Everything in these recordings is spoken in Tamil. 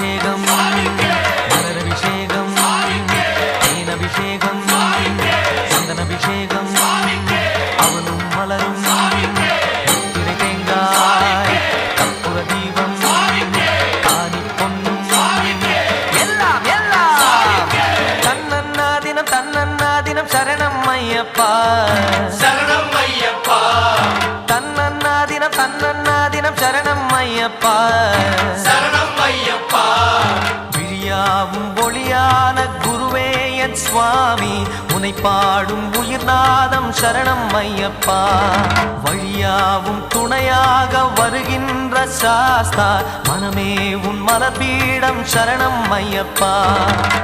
है गम சுவாமி உனை பாடும் உயிர்நாதம் சரணம் ஐயப்பா. வழியாவும் துணையாக வருகின்ற சாஸ்தா மனமே உன் மலர்பீடம் சரணம் ஐயப்பா.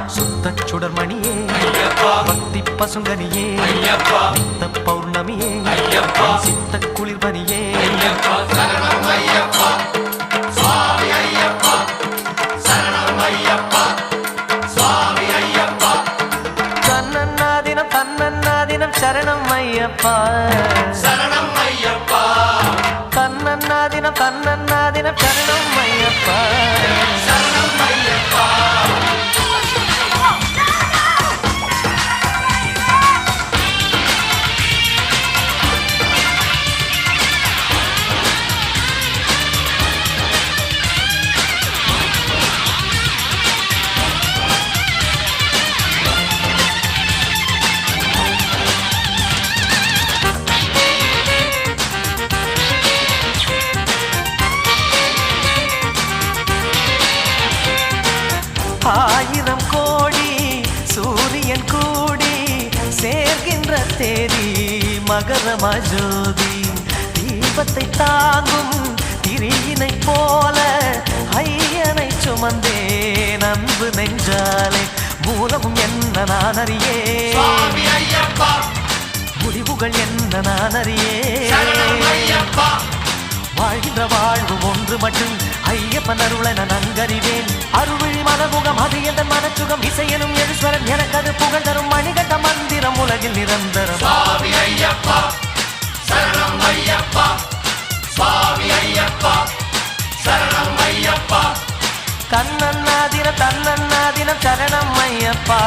சுத்த சுடர்மணியே பக்தி பசுங்கனியே சித்த பௌர்ணமியே சித்த குளிர்பனியே சரணம் ஐயப்பா தேதி மகரம ஜோதி தீபத்தை தாங்கும் திரியினை போல ஐயனை சுமந்தே நன்பு நெஞ்சாலே மூலம் என்ன நான் அறியே முடிவுகள் என்ன நான் அறியே வாழ்கின்ற வாழ்வு ஒன்று மட்டும் ஐயப்பன் அருளை நான் நன்கறிவேன் அருள்விழி மதமுகம் அது எந்த மனச்சுகம் இசையனும் எழுஸ்வரன் எனக்கு அது புகழ் தரும் மணிகள் வீரம் உலகில் நிரந்தரம். சுவாமி ஐயப்பா சரணம் ஐயப்பா சுவாமி ஐயப்பா சரணம் ஐயப்பா கண்ணண்ணா தினம் தன்னண்ணா தினம் சரணம் ஐயப்பா.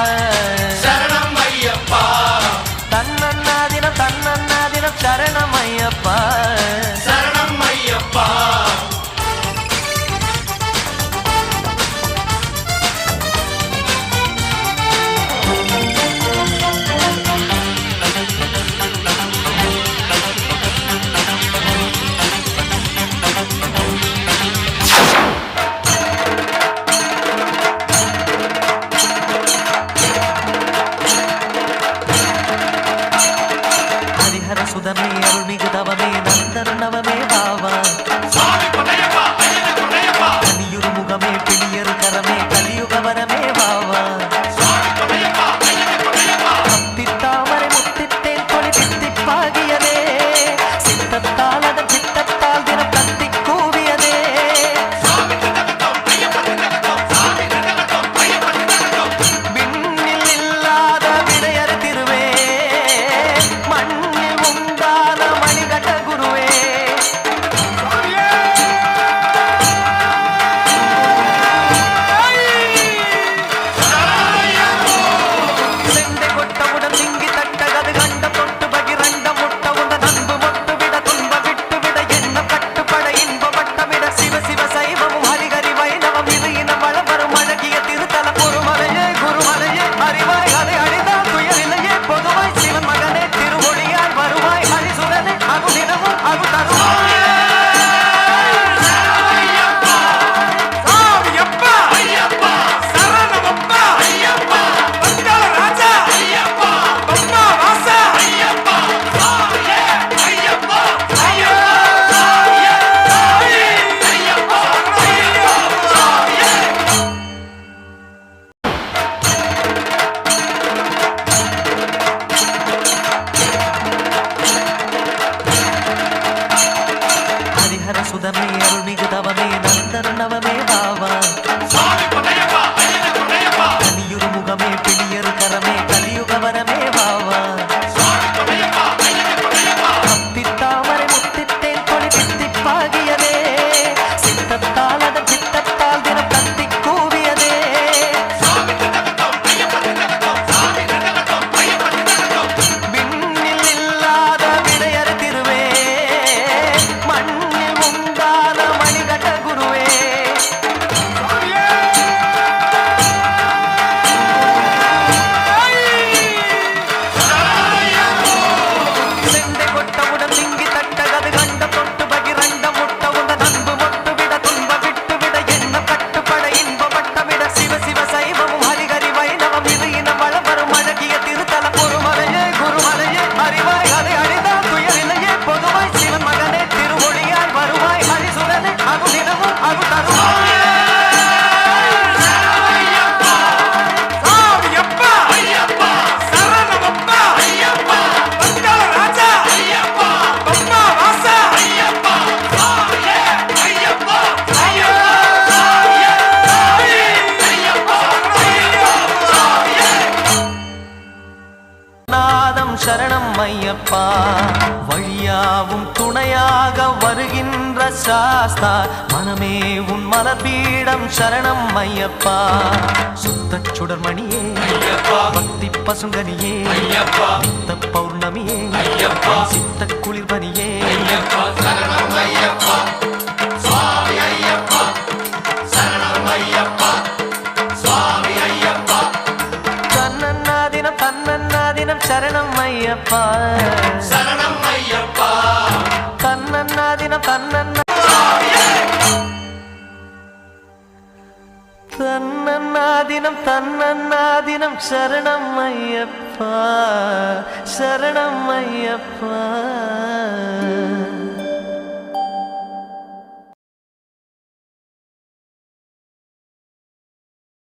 வழியாவும் துணையாக வருகின்ற சாஸ்தா மனமே உன் மலபீடம் சரணம் ஐயப்பா. சுத்தச் சுடர்மணியே பக்தி பசுங்கனியே சித்த பௌர்ணமியே. சித்த குளிர்பனியே. ஐயப்பா. சரணம் ஐயப்பா. சுவாமி ஐயப்பா. சரணம் ஐயப்பா தன்னன்னாதினம் சரணம் ஐயப்பா. சரணம் ஐயப்பா. தன்னன்னாதினம் தன்னன்னா தன்னன்னாதினம் தன்னன்னாதினம் சரணம் ஐயப்பா. சரணம் ஐயப்பா.